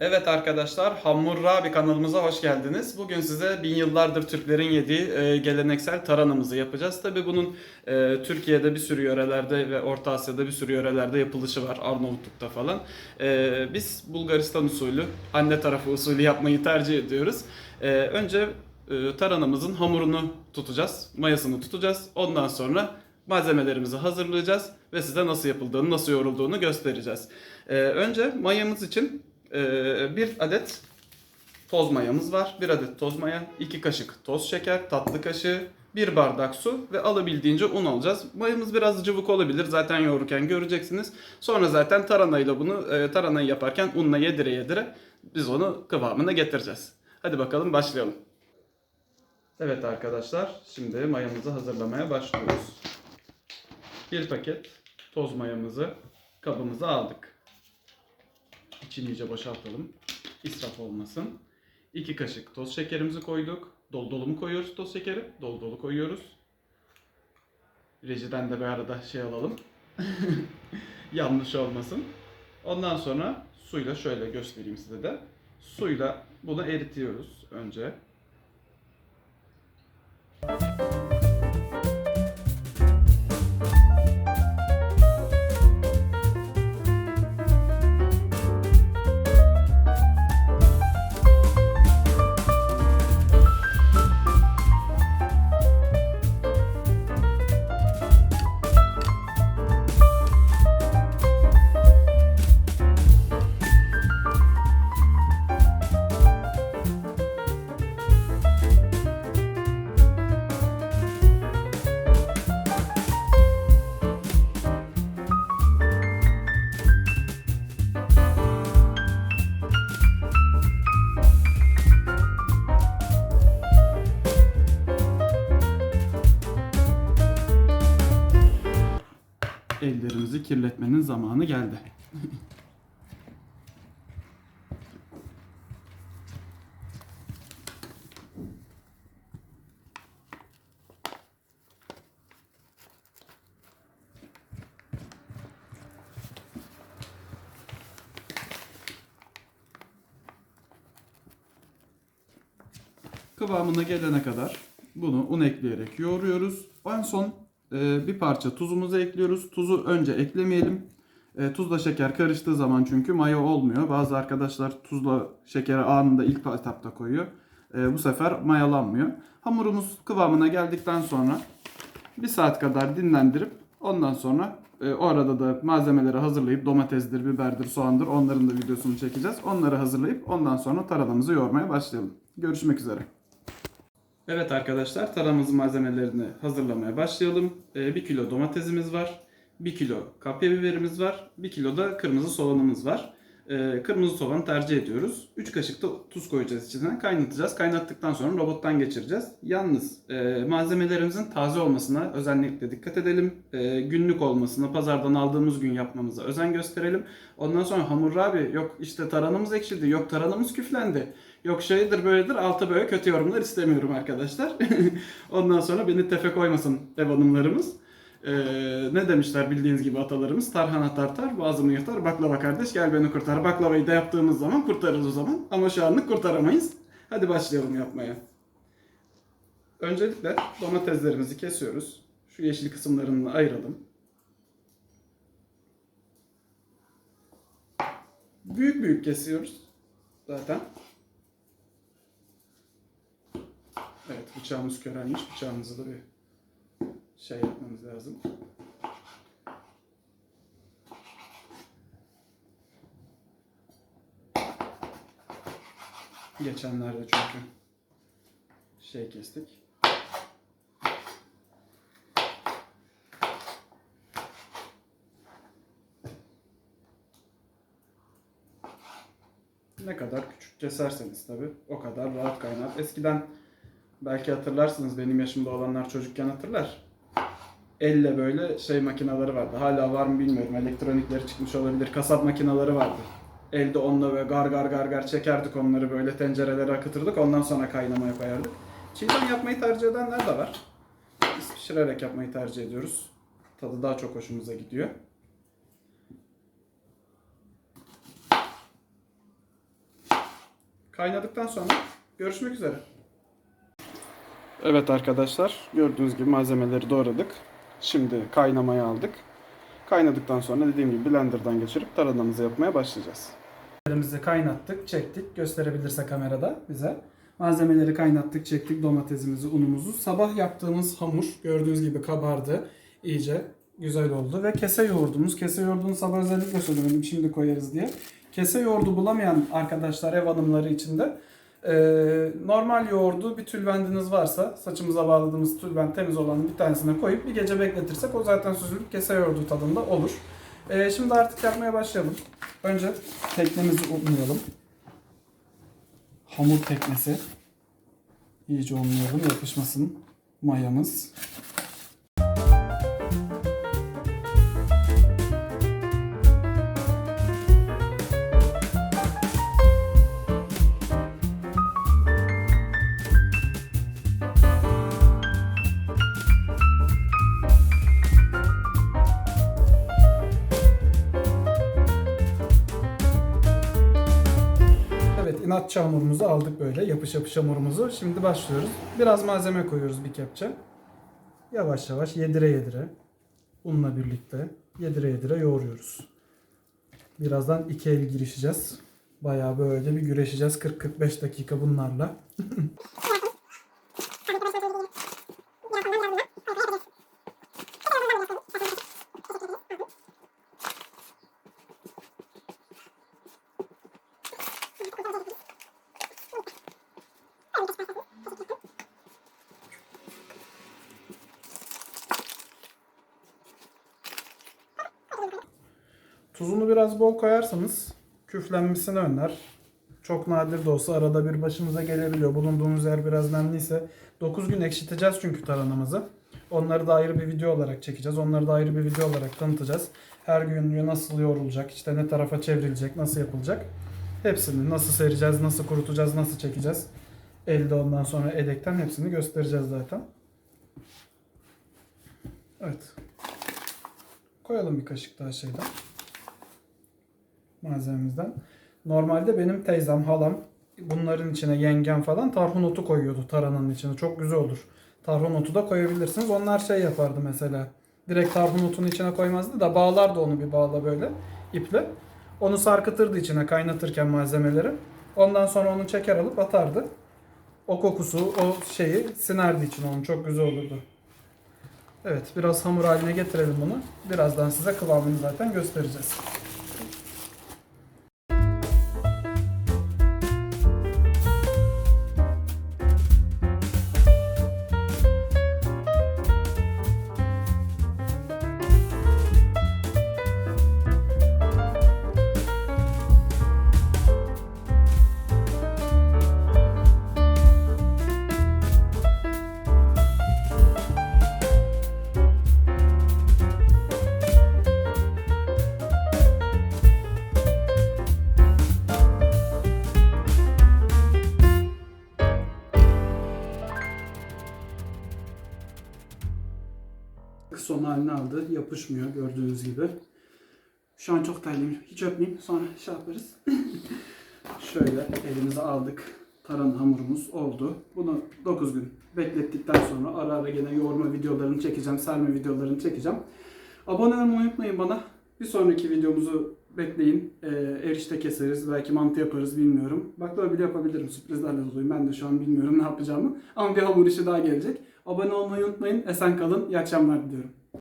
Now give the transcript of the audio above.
Evet arkadaşlar, Hammurabi kanalımıza hoş geldiniz. Bugün size bin yıllardır Türklerin yediği e, geleneksel taranımızı yapacağız. Tabi bunun e, Türkiye'de bir sürü yörelerde ve Orta Asya'da bir sürü yörelerde yapılışı var. Arnavutluk'ta falan. E, biz Bulgaristan usulü, anne tarafı usulü yapmayı tercih ediyoruz. E, önce e, taranımızın hamurunu tutacağız, mayasını tutacağız. Ondan sonra malzemelerimizi hazırlayacağız ve size nasıl yapıldığını, nasıl yoğrulduğunu göstereceğiz. E, önce mayamız için ee, bir adet toz mayamız var. Bir adet toz maya, iki kaşık toz şeker, tatlı kaşığı, bir bardak su ve alabildiğince un alacağız. Mayamız biraz cıvık olabilir. Zaten yoğururken göreceksiniz. Sonra zaten taranayla bunu e, taranayı yaparken unla yedire yedire biz onu kıvamına getireceğiz. Hadi bakalım başlayalım. Evet arkadaşlar şimdi mayamızı hazırlamaya başlıyoruz. Bir paket toz mayamızı kabımıza aldık. İçini iyice boşaltalım. İsraf olmasın. 2 kaşık toz şekerimizi koyduk. Dolu dolu mu koyuyoruz toz şekeri? Dolu dolu koyuyoruz. Rejiden de bir arada şey alalım. Yanlış olmasın. Ondan sonra suyla şöyle göstereyim size de. Suyla bunu eritiyoruz önce. Kirletmenin zamanı geldi. Kıvamına gelene kadar bunu un ekleyerek yoğuruyoruz. En son e, bir parça tuzumuzu ekliyoruz. Tuzu önce eklemeyelim. E, tuzla şeker karıştığı zaman çünkü maya olmuyor. Bazı arkadaşlar tuzla şekeri anında ilk etapta koyuyor. E, bu sefer mayalanmıyor. Hamurumuz kıvamına geldikten sonra bir saat kadar dinlendirip ondan sonra e, o arada da malzemeleri hazırlayıp domatesdir, biberdir, soğandır onların da videosunu çekeceğiz. Onları hazırlayıp ondan sonra taranamızı yoğurmaya başlayalım. Görüşmek üzere. Evet arkadaşlar taramızın malzemelerini hazırlamaya başlayalım. 1 kilo domatesimiz var. 1 kilo kapya biberimiz var. 1 kilo da kırmızı soğanımız var. Ee, Kırmızı soğanı tercih ediyoruz. 3 kaşık da tuz koyacağız içine. Kaynatacağız. Kaynattıktan sonra robottan geçireceğiz. Yalnız e, malzemelerimizin taze olmasına özellikle dikkat edelim. E, günlük olmasına, pazardan aldığımız gün yapmamıza özen gösterelim. Ondan sonra hamur abi yok işte taranımız ekşidi, yok taranımız küflendi. Yok şeydir böyledir altı böyle kötü yorumlar istemiyorum arkadaşlar. Ondan sonra beni tefe koymasın ev hanımlarımız. Ee, ne demişler bildiğiniz gibi atalarımız tarhana tartar boğazımı yırtar baklava kardeş gel beni kurtar. Baklavayı da yaptığımız zaman kurtarırız o zaman ama şu anlık kurtaramayız. Hadi başlayalım yapmaya. Öncelikle domateslerimizi kesiyoruz. Şu yeşil kısımlarını ayıralım. Büyük büyük kesiyoruz zaten. Evet bıçağımız körelmiş. Bıçağımızı da bir şey yapmamız lazım. Geçenlerde çünkü şey kestik. Ne kadar küçük keserseniz tabi o kadar rahat kaynar. Eskiden belki hatırlarsınız benim yaşımda olanlar çocukken hatırlar. Elle böyle şey makineleri vardı. Hala var mı bilmiyorum. Elektronikleri çıkmış olabilir. Kasap makineleri vardı. Elde onunla böyle gar gar gar gar çekerdik onları böyle tencerelere akıtırdık. Ondan sonra kaynamaya koyardık. Çiğden yapmayı tercih edenler de var. Biz pişirerek yapmayı tercih ediyoruz. Tadı daha çok hoşumuza gidiyor. Kaynadıktan sonra görüşmek üzere. Evet arkadaşlar gördüğünüz gibi malzemeleri doğradık. Şimdi kaynamaya aldık. Kaynadıktan sonra dediğim gibi blenderdan geçirip taranamızı yapmaya başlayacağız. Malzemelerimizi kaynattık, çektik. Gösterebilirse kamerada bize. Malzemeleri kaynattık, çektik domatesimizi, unumuzu. Sabah yaptığımız hamur gördüğünüz gibi kabardı. İyice güzel oldu. Ve kese yoğurdumuz. Kese yoğurdunu sabah özellikle söylemedim şimdi koyarız diye. Kese yoğurdu bulamayan arkadaşlar ev hanımları için de ee, normal yoğurdu bir tülbentiniz varsa saçımıza bağladığımız tülbent temiz olanın bir tanesine koyup bir gece bekletirsek o zaten süzülüp kese yoğurdu tadında olur. Ee, şimdi artık yapmaya başlayalım. Önce teknemizi unlayalım. Hamur teknesi. İyice unlayalım yapışmasın mayamız. İnatçı hamurumuzu aldık böyle yapış yapış hamurumuzu. Şimdi başlıyoruz. Biraz malzeme koyuyoruz bir kepçe. Yavaş yavaş yedire yedire unla birlikte yedire yedire yoğuruyoruz. Birazdan iki el girişeceğiz. Bayağı böyle bir güreşeceğiz 40-45 dakika bunlarla. Tuzunu biraz bol koyarsanız küflenmesini önler. Çok nadir de olsa arada bir başımıza gelebiliyor. Bulunduğunuz yer biraz nemliyse 9 gün ekşiteceğiz çünkü taranamızı. Onları da ayrı bir video olarak çekeceğiz. Onları da ayrı bir video olarak tanıtacağız. Her gün nasıl yoğrulacak, işte ne tarafa çevrilecek, nasıl yapılacak. Hepsini nasıl sereceğiz, nasıl kurutacağız, nasıl çekeceğiz. Elde ondan sonra edekten hepsini göstereceğiz zaten. Evet. Koyalım bir kaşık daha şeyden malzememizden. Normalde benim teyzem, halam bunların içine yengem falan tarhun otu koyuyordu tarananın içine. Çok güzel olur. Tarhun otu da koyabilirsiniz. Onlar şey yapardı mesela. Direkt tarhun otunun içine koymazdı da bağlardı onu bir bağla böyle iple. Onu sarkıtırdı içine kaynatırken malzemeleri. Ondan sonra onu çeker alıp atardı. O kokusu, o şeyi sinerdi için onun. Çok güzel olurdu. Evet, biraz hamur haline getirelim bunu. Birazdan size kıvamını zaten göstereceğiz. Son halini aldı. Yapışmıyor gördüğünüz gibi. Şu an çok terliyim. Hiç öpmeyeyim. Sonra şey yaparız. Şöyle elimize aldık. Taran hamurumuz oldu. Bunu 9 gün beklettikten sonra ara ara gene yoğurma videolarını çekeceğim. Serme videolarını çekeceğim. Abone olmayı unutmayın bana. Bir sonraki videomuzu bekleyin. Ee, erişte keseriz. Belki mantı yaparız bilmiyorum. Baklava bile yapabilirim. Sürprizlerle olayım. Ben de şu an bilmiyorum ne yapacağımı. Ama bir hamur işi daha gelecek. Abone olmayı unutmayın. Esen kalın. İyi akşamlar diliyorum.